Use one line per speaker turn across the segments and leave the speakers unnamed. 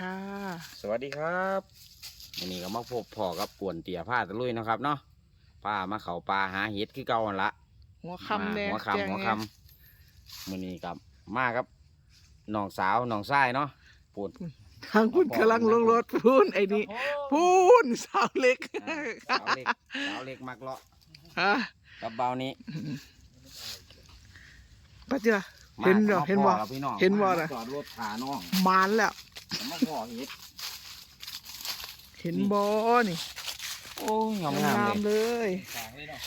ค่ะ
สวัสดีครับวันนี้ก็มาพบพ่อกับกวนเตี่ยผ้าตะลุยเนาะครับเนาะป้ามาเขาปลาหาเห็ดคือเก่าหั่นละ
หัวคำแดง
มาหัว
แจง
คำหัว
ไง
คำมื้อนี้กับมาครับน้องสาวน้องชายเนาะปูด
ทางคุณกำลังลงรถพูนไอ้นี่พูนสาวเล็ก
อ่าสาวเล็กสาวเล็กมักเลาะ
ฮะ
กับเบานี้
ป้าเจ้า
มา
เห็นบ่
มา
เห็นบ่
พ่อแล้วพี่น้อง
เห็นบ่
มา
น่ะ
จอดรถขาน้อง
มานแล้ว
มาพ่อเห็ด
เห็นบอนี่
โอ้ยงาม
งางา
ม
ม
เลย
เลย
ขางเลยเนาะ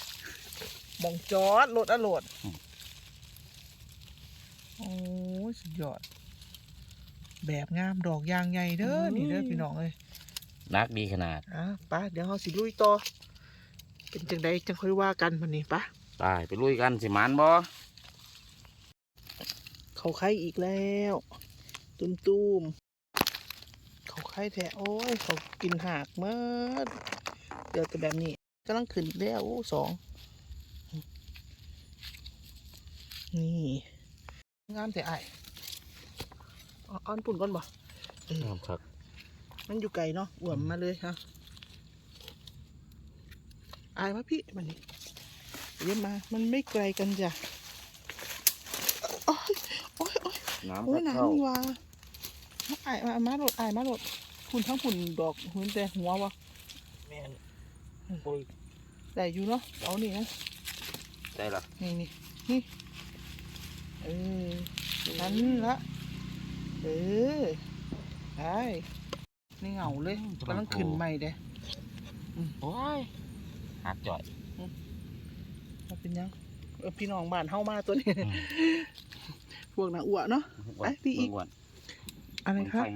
มองจอดรถอะโหลด
อืม
โอ้ยสุดยอด แบบงามดอกยางใหญ่เด้อนี่เด้อพี่น้องเอ้ย
นักดีขนาด
อะป้าเดี๋ยวเราสิลุยต่อ เป็นจังใดจังค่อยว่ากันวันนี้ป้า
ตายไปลุยกันสิหมันบ่
เขาไข่อีกแล้ว ตุ้มตุ้มๆเขา ไข่แท้โอ้ยเขากินหากเมื่อเดี๋ยวแต่แบบนี้กำลังขึ้นอีกแล้วโอ้สองนี่งามแต่ไอ้ายเอาเอ้อนปุ่นก่อนบ่เออ
งามครับ
มันอยู่ไกลเนาะอวมมาเลยฮะอายมาพี่มันนี่เยี่ยมมา มันไม่ไกลกันจ้ะโอ้ยโอ้ยโอ้ย
น้ำ
โอ้ย
เข้า
น้ำนี่ว่าอายมามาโดดอายมาโดด พุ่นทั้งพุ่นดอกหุ่นแต่หัววะ
แม่นโอ้ย
ได้อยู่เนาะเอานี่นะ
ได้ละ
นี่นี่นี่เออนั่นละเออได้นี่เหงาเลยกำลังขึ้นใหม่เด้
โอ้ยหักจ่อย
มันเป็นยังเออพี่น้องบ้านเฮามาตัวนี้
อืม
พวกน่ะอ้วเนาะไปพี่อีก
อ้วน
อะไร
มัน
คะ
ไฟ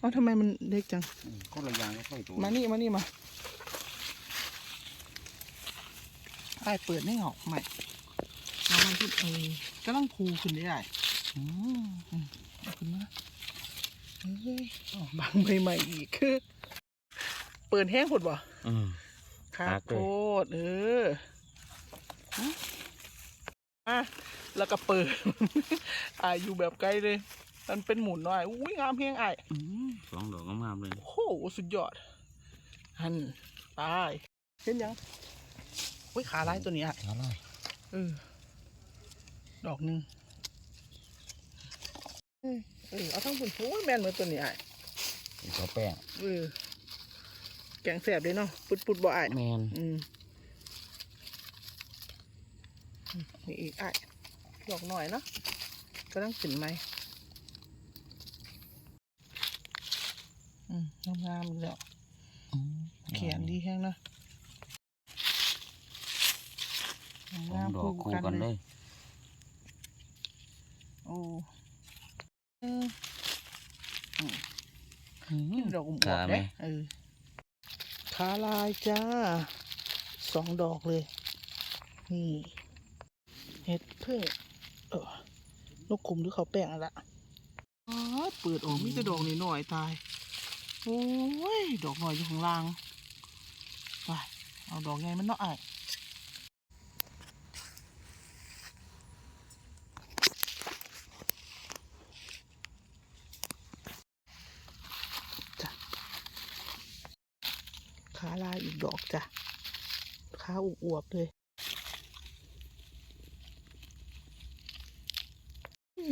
เฮา
เอ้าทำไมมันเล็กจัง
อืมคนละอย่างก็ไฟตัว
มานี่มานี่มาไอ้ายเปิดไม่ออกใหม่เอามันขึ้นเออกำลังพูขึ้นได้
อืม
เอาขึ้นมาเฮ้ยอ๋อบางใหม่ๆอีกคือเปิดแห้งหมดบ่
อืม
ข้า
หัก
โพ
เลย
ดเออหึอะแล้วก็เปิดอ่าอยู่แบบไกลเลย มันเป็นหมุนหน่อยอุ้ยงามเพียงไอ้าย
อืมสองดอกงามๆเลย
โอ้โหสุดยอดหันตายเห็นยังอุ้ยขาลายตัวนี้อะ
อะไร
เออดอกหนึ่งเออเออเอาทั้งผุนโอ้ยแมนเหมือนตัวนี้อะ
เป็นข้าวแป้ง
เออแกงแสบเลยเนาะปุดปุดๆบ่อะ
แมน
อืมอืมนี่อีกอะดอกหน่อยเนาะก็ต้องขึ้นไหมอืม งามๆอีกแล้ว
อืม
แขนดีแห้งเนาะ
สอง
งาม
ดอ
คู่
กคู่
กัน
กัน
เล
เลยย
โอ้เออ
อืม
ดอกอุ่ม
ขา
ๆ
ไหม
เด้เออขาลายจ้าสองดอกเลย นี่เห็ดเพิ่งเออนกขุมหรือเขาแป้งอะละอ๋อเปิดออกมีแต่ดอกนิดหน่อยๆตาย โอ้ย ดอกหน่อยอยู่ข้างล่างไปเอาดอกไงมันเนาะไอ้ายขาลายอีกดอกจ้ะขาอวบเลย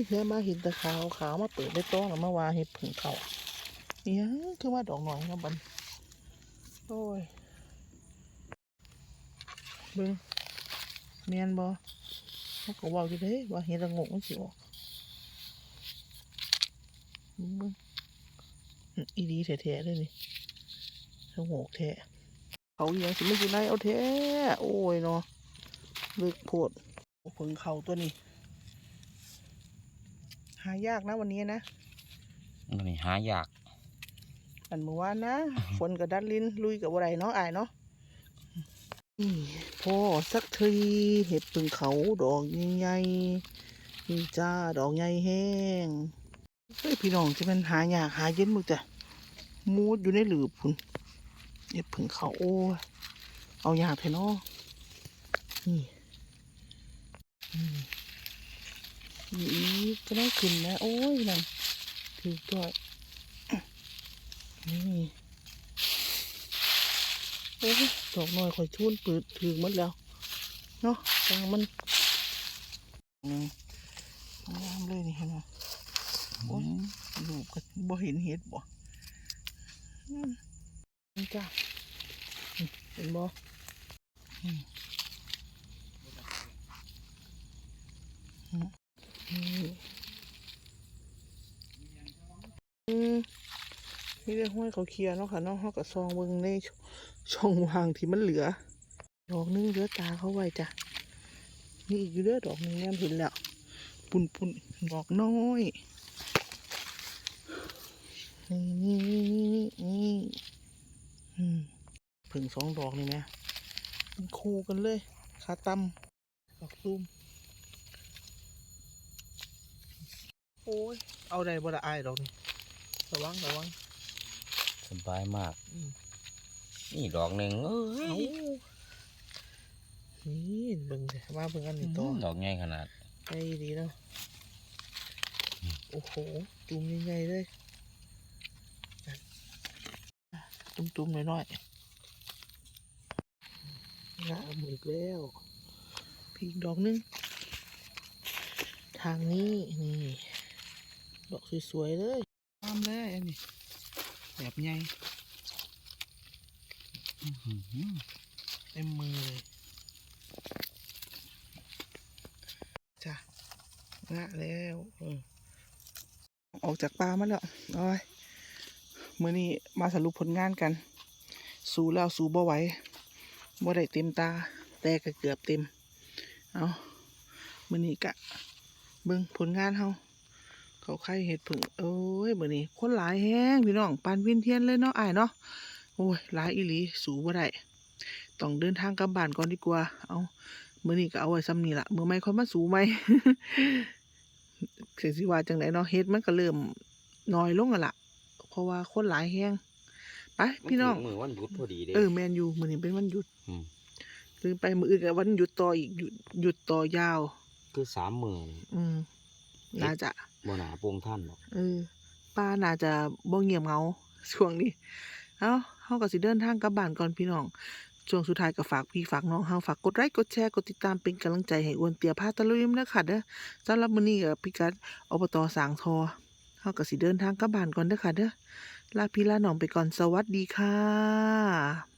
เฮ้ยมาเห็นตะขาวขาวมาเปิดได้ต้องแล้วมาวาเห็ดผึ่งเขา เนี่ยคือว่าดอกหน่อยนะบันโอ้ยเบิ้งเมียนบอเขาก็เว่าอยู่เด้ว่าเห็ดระงกมันสิออกเบิ้งอีดีแท้ๆเลยนี่ระงกแท้เขาอหยังสิไม่อยู่ไรเอาแท้โอ้ยเนาะลึกโพดผงเขาตัวนี้ หายากนะวันนี้นะ
มันนี่หายาก
อันเมื่อวานนะ ฝนกับดัดลิ้นลุยกับอะไรเนาะอายเนาะนี่พ่อสักทีเห็ดปึงเขาดอกใหญ่ๆนี่จ้าดอกใหญ่แห้งเฮ้ยพี่น้องจะเป็นหายากหาเย็นมึงจ้ะมูดอยู่ในหลืบพุ่นเห็ดผึ่งเขาโอ้ยเอายากเถอะเนาะนี่อืมนี่อีกก็ต้องขึ้นนะ โอ้ยนั่นถือด้วย นี่โอ้ยดอกน้อยคอยชุนปืดถึงหมดแล้ว เนาะจังมันหนึ่งงามเลยนี่เห็นไหมโอ้ยลูกก็บ่เห็นเห็ดบ่จ้าเห็นบ่อืมอืมนี่อืม นี่ได้ห้อยเขาเคลียร์เนาะค่ะเนาะเขาก็ซองเบิ่งในช่องว่างที่มันเหลือ ดอกนึงเหลือตาเขาไว้จ้ะนี่อีกเด้อดอกนึงแม่นเห็นแล้ว ปุ่นปุ่นดอกน้อยนี่นี่นี่นี่นี่อืมผึ่งสองดอกนี่ไหมเป็นคู่กันเลยขาตั้มดอกซูมโอ้ย เอาได้บ่ละอายดอกนี่ระวังระวัง
สบายมาก
อืม
นี่ดอกหนึ่งเอ้
เอา
ย
นี่เบิ่งสิว่าเบิ่งอันนี้ต่อ
ดอกใหญ่ขนาด
ใช่ดีเนาะโอ้โห จุ่มใหญ่ๆเลยจุ่มๆหน่อยๆละหมึกแล้วพีกดอกหนึง ทางนี้ นี่ ดอกสวยๆเลยตามเลยอันนี้ แบบใหญ่เต็มมือเลยจ้ะงะแล้วออกจากป่ามาแล้วเอาไว้มื่อนี้มาสรุปผลงานกัน สู้แล้วสู้บ่ไหวบ่ได้เต็มตา แต่ก็เกือบเต็ม เอามื่อนี้กะเบิ่งผลงานเฮา เขาไข่เห็ดผึ่งโอ้ยมื่อนี้คนหลายแฮงพี่น้องปานวินเทียนเลยเนาะอ้ายเนาะโอ้ยหลายอีหลีสู้บ่ได้ต้องเดินทางกลับบ้านก่อนดีกว่า เอามื่อนี้ก็เอาไว้ซ้ำนี่ละมือไม่ค่อยมาสู้ไหมเสียสิว่าจังไดเนาะเฮ็ดมันก็เริ่มน้อยลงอะล่ะเพราะว่าคนหลายแฮงไปพี่น้อง
มือวันหยุดพอดีเด้
เออแมนยูมื้อนี้เป็นวันหยุด
ม
ลืมไปมื้ออื่นก็วันหยุดต่ออีกหยุดหยุดต่อยาว
คือสามมือนี่
อืม น่าจะ
บ่หนาโปงท่านหรอก
เออป้าน่าจะบ่เงียบเหงาช่วงนี้ เอ้าเฮาก็สิเดินทางกลับบ้านก่อนพี่น้องช่วงสุดท้ายก็ฝากพี่ฝากน้องเฮาฝากกดไลค์กดแชร์กดติดตามเป็นกำลังใจให้อ้วนเตียพาตะลุยมเด้อค่ะเด้อสำหรับมื้อนี้ก็พิกัดอบตสางทอเฮาก็สิเดินทางกลับบ้านก่อนเด้อค่ะเด้อลาพี่ลาน้องไปก่อนสวัสดีค่ะ